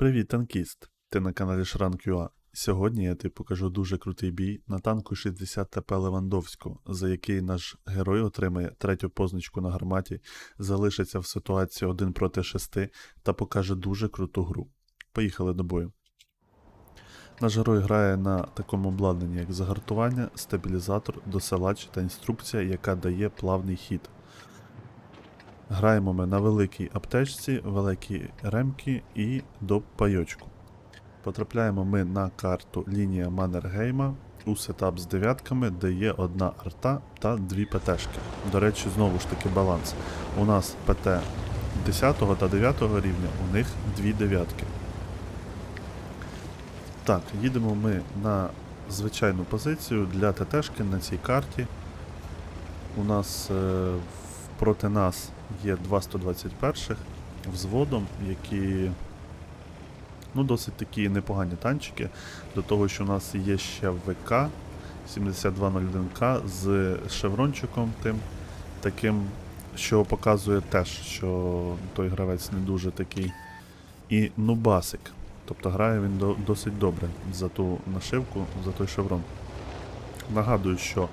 Привіт, танкіст! Ти на каналі Шранк.ua. Сьогодні я тобі покажу дуже крутий бій на танку 60 ТП Левандовського, за який наш герой отримає третю позначку на гарматі, залишиться в ситуації 1 проти 6 та покаже дуже круту гру. Поїхали до бою. Наш герой грає на такому обладнанні, як загартування, стабілізатор, досилач та інструкція, яка дає плавний хід. Граємо ми на великій аптечці, великій ремки і до пайочку. Потрапляємо ми на карту лінія Маннергейма у сетап з дев'ятками, де є одна арта та дві ПТшки. До речі, знову ж таки баланс. У нас ПТ 10 та 9 рівня, у них дві дев'ятки. Так, їдемо ми на звичайну позицію для ТТшки на цій карті. У нас е, проти нас є два 121 взводом, які ну, досить такі непогані танчики. До того, що у нас є ще ВК 7201К з шеврончиком тим таким, що показує теж, що той гравець не дуже такий. І Нубасик. Тобто грає він досить добре за ту нашивку, за той шеврон. Нагадую, що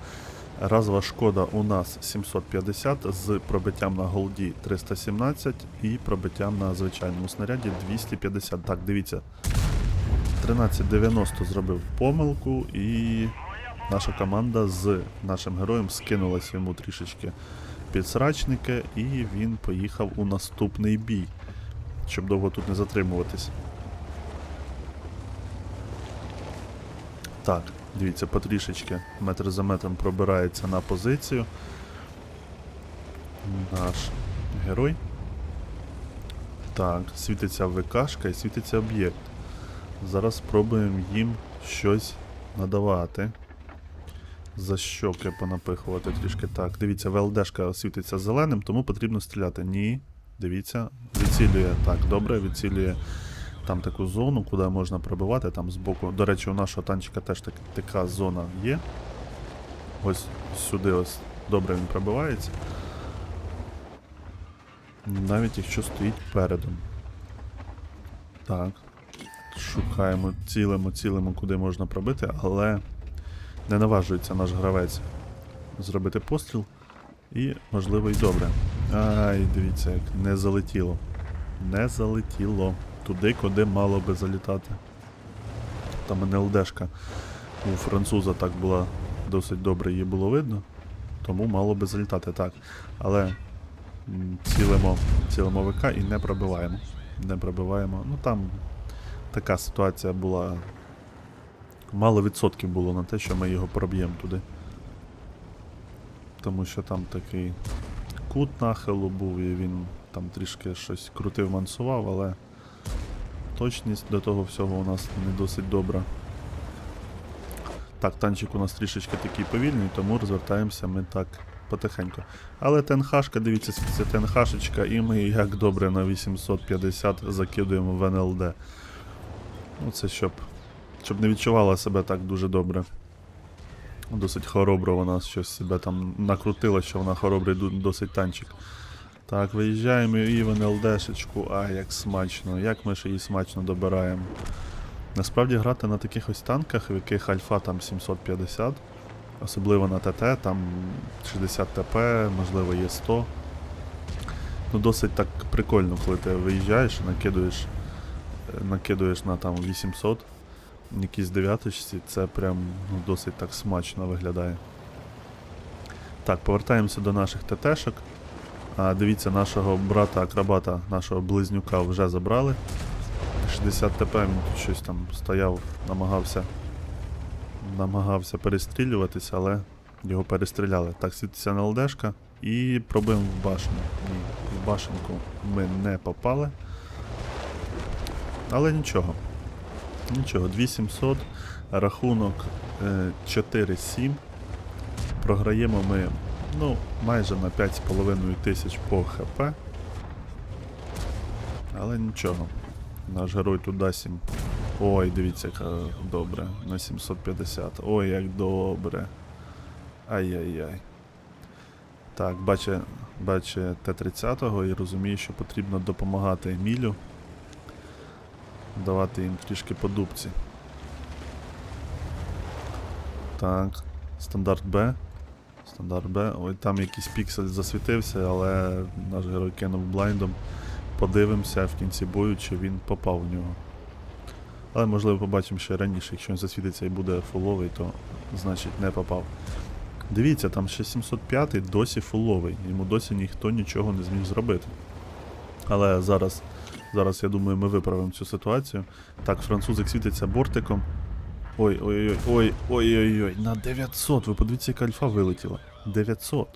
разова шкода у нас 750 з пробиттям на голді 317 і пробиттям на звичайному снаряді 250. Так, дивіться. 1390 зробив помилку і наша команда з нашим героєм скинулась йому трішечки підсрачники, і він поїхав у наступний бій, щоб довго тут не затримуватись. Так, дивіться, потрішечки метр за метром пробирається на позицію. Наш герой. Так, світиться ВКшка і світиться об'єкт. Зараз спробуємо їм щось надавати. За щоки понапихувати трішки. Так, дивіться, ВЛДшка світиться зеленим, тому потрібно стріляти. Ні. Дивіться, відцілює. Так, добре, відцілює там таку зону, куди можна пробивати, там збоку. До речі, у нашого танчика теж так, така зона є. Ось сюди ось добре він пробивається. Навіть якщо стоїть передом. Так. Шукаємо, цілимо, цілимо, куди можна пробити, але не наважується наш гравець зробити постріл. І, можливо, і добре. Ай, дивіться, як не залетіло. Не залетіло. Туди, куди мало би залітати. Там НЛДшка у француза так була досить добре, її було видно. Тому мало би залітати так. Але цілимо, цілимо ВК і не пробиваємо. Не пробиваємо. Ну там така ситуація була. Мало відсотків було на те, що ми його проб'ємо туди. Тому що там такий кут нахилу був, і він там трішки щось крутив, мансував, але точність до того всього у нас не досить добра. Так, танчик у нас трішечки такий повільний, тому розвертаємося ми так потихеньку. Але ТНХшка, дивіться, це ТНХшечка, і ми як добре на 850 закидуємо в НЛД. Ну це щоб, щоб не відчувала себе так дуже добре. Досить хоробро вона щось себе там накрутила, що вона хоробрий досить танчик. Так, виїжджаємо і в НЛДшечку. А, як смачно, як ми ж її смачно добираємо. Насправді грати на таких ось танках, в яких альфа там 750, особливо на ТТ, там 60 ТП, можливо є 100. Ну досить так прикольно, коли ти виїжджаєш і накидуєш, накидуєш на там 800 якісь дев'яточці, це прям ну, досить так смачно виглядає. Так, повертаємося до наших ТТшок. А, дивіться, нашого брата-акробата, нашого близнюка вже забрали. 60 ТП він щось там стояв, намагався намагався перестрілюватися, але його перестріляли. Так, світиться на ЛДшка і пробуємо в башню. Ні, в башенку ми не попали. Але нічого. Нічого, 2700, рахунок е, 4-7. Програємо ми ну, майже на 5,5 тисяч по ХП. Але нічого. Наш герой дасть їм. Ой, дивіться, як е, добре. На 750. Ой, як добре. Ай-яй-яй. Так, бачить, бачить Т-30 і розуміє, що потрібно допомагати Емілю. давати їм трішки по дубці. Так, стандарт Б. Стандарт Б. Ой, там якийсь піксель засвітився, але наш герой кинув блайндом. Подивимося в кінці бою, чи він попав в нього. Але можливо побачимо ще раніше, якщо він засвітиться і буде фуловий, то значить не попав. Дивіться, там ще 705 досі фуловий. Йому досі ніхто нічого не зміг зробити. Але зараз, зараз я думаю, ми виправимо цю ситуацію. Так, французик світиться бортиком. Ой, ой, ой, ой, ой, ой, ой, на 900. Ви подивіться, яка альфа вилетіла. 900.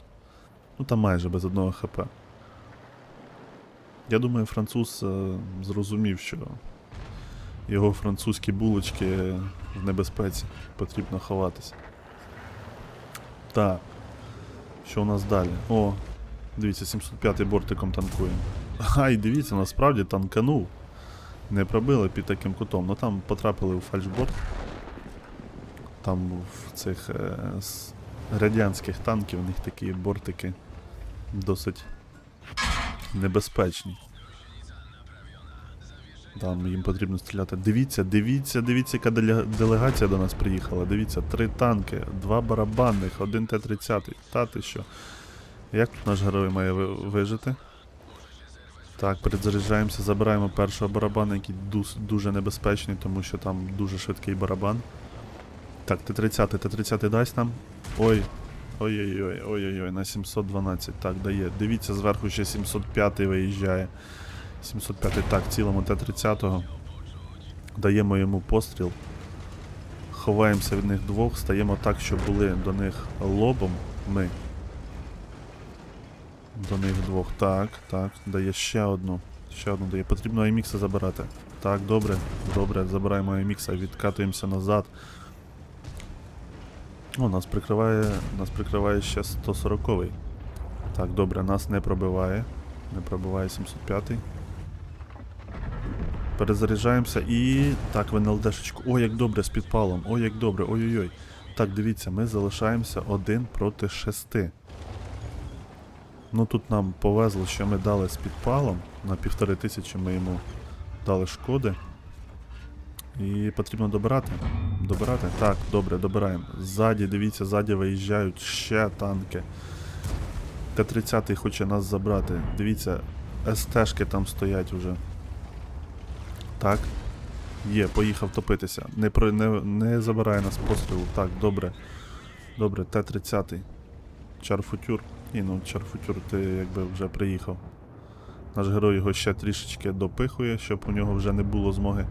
Ну там майже без одного хп. Я думаю, француз е, зрозумів, що його французькі булочки в небезпеці. Потрібно ховатися. Так. Що у нас далі? О, дивіться, 705 бортиком танкує. Ай, дивіться, насправді танканув. Не пробили під таким кутом. Ну там потрапили у фальшборд. Там в цих е, радянських танків у них такі бортики досить небезпечні. Там їм потрібно стріляти. Дивіться, дивіться, дивіться, яка делегація до нас приїхала. Дивіться, три танки, два барабанних, один Т-30. Та ти що? Як тут наш герой має вижити? Так, перезаряджаємося, забираємо першого барабана, який дуже небезпечний, тому що там дуже швидкий барабан. Так, Т-30, Т-30 дасть нам. Ой. Ой-ой-ой, ой-ой-ой, на 712. Так, дає. Дивіться, зверху ще 705 виїжджає. 705 так, цілому Т-30. Даємо йому постріл. Ховаємося від них двох, стаємо так, щоб були до них лобом. Ми. До них двох. Так, так. Дає ще одну. Ще одну дає. Потрібно Аймікса забирати. Так, добре, добре, забираємо Аймікса, відкатуємося назад. О, нас прикриває. Нас прикриває ще 140-й. Так, добре, нас не пробиває. Не пробиває 705-й. Перезаряджаємося і. Так, в НЛДшечку. О, як добре, з підпалом. О, як добре, ой-ой-ой. Так, дивіться, ми залишаємося один проти шести. Ну тут нам повезло, що ми дали з підпалом. На півтори тисячі ми йому дали шкоди. І потрібно добирати. Добирати? Так, добре, добираємо. Ззаді, дивіться, ззаді виїжджають ще танки. Т-30 хоче нас забрати. Дивіться, СТшки там стоять уже. Так. Є, поїхав топитися. Не, про, не, не забирає нас пострілу. Так, добре. Добре, Т-30. Чарфутюр. Ні, ну Чарфутюр, ти якби вже приїхав. Наш герой його ще трішечки допихує, щоб у нього вже не було змоги.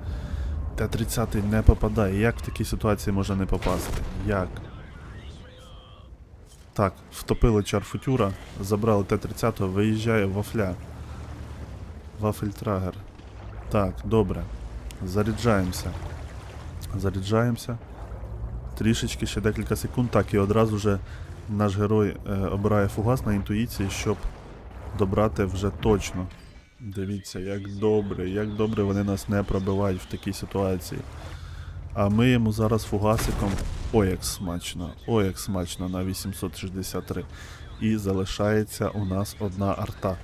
Т-30 не попадає. Як в такій ситуації може не попасти? Як? Так, втопили Чарфутюра, забрали Т-30, виїжджає вафля. Вафельтрагер. Так, добре. Заряджаємося. Заряджаємося. Трішечки ще декілька секунд. Так, і одразу же наш герой е, обирає фугас на інтуїції, щоб добрати вже точно. Дивіться, як добре, як добре вони нас не пробивають в такій ситуації. А ми йому зараз фугасиком. Ой, як смачно, ой, як смачно на 863. І залишається у нас одна арта.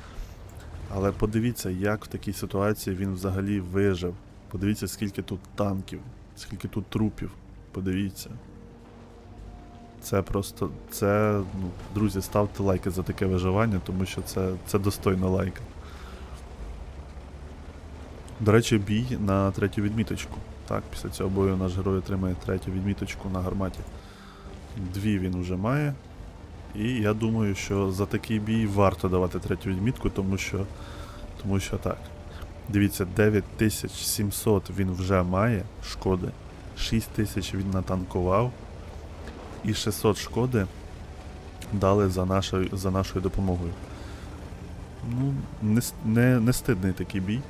Але подивіться, як в такій ситуації він взагалі вижив. Подивіться, скільки тут танків, скільки тут трупів. Подивіться. Це просто. Це. Ну, друзі, ставте лайки за таке виживання, тому що це, це достойно лайка. До речі, бій на третю відміточку. Так, після цього бою наш герой отримає третю відміточку на гарматі. Дві він вже має. І я думаю, що за такий бій варто давати третю відмітку, тому що. Тому що так. Дивіться, 9700 він вже має шкоди. 6000 він натанкував. І 600 шкоди дали за нашою, за нашою допомогою. Ну, не, не, не стидний такий бій.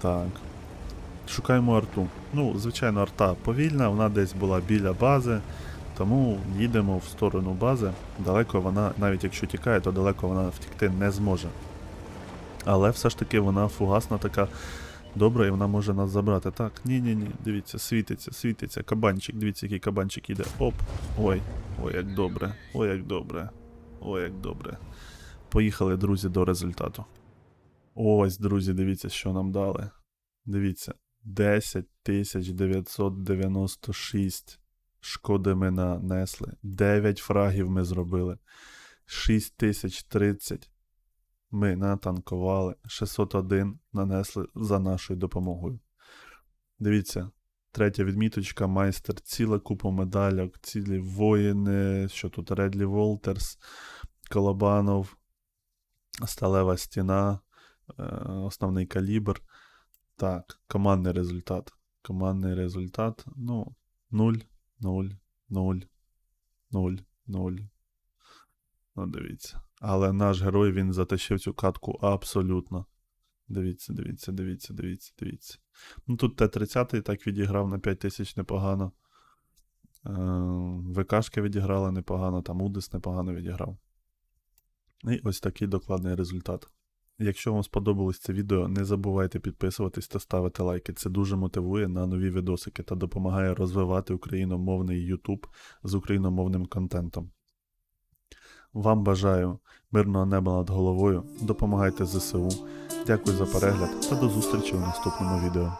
Так. Шукаємо арту. Ну, звичайно, арта повільна, вона десь була біля бази, тому їдемо в сторону бази. Далеко вона, навіть якщо тікає, то далеко вона втікти не зможе. Але все ж таки вона фугасна така добра і вона може нас забрати. Так, ні-ні-ні, дивіться, світиться, світиться, кабанчик, дивіться, який кабанчик іде. Оп. Ой, ой, як добре, ой, як добре, ой, як добре. Поїхали, друзі, до результату. Ось, друзі, дивіться, що нам дали. Дивіться, 10 996 шкоди ми нанесли. 9 фрагів ми зробили. 6030 ми натанкували. 601 нанесли за нашою допомогою. Дивіться, третя відміточка, майстер, ціла купа медальок, цілі воїни, що тут Редлі Волтерс, Колобанов, Сталева стіна, основний калібр. Так, командний результат. Командний результат. Ну, 0, 0, 0, 0, 0. Ну, дивіться. Але наш герой він затащив цю катку абсолютно. Дивіться, дивіться, дивіться, дивіться, дивіться. Ну тут Т-30 так відіграв на 5000 непогано. Е, ВКшки відіграли непогано, там Удис непогано відіграв. І ось такий докладний результат. Якщо вам сподобалось це відео, не забувайте підписуватись та ставити лайки. Це дуже мотивує на нові відосики та допомагає розвивати україномовний YouTube з україномовним контентом. Вам бажаю мирного неба над головою, допомагайте ЗСУ. Дякую за перегляд та до зустрічі у наступному відео.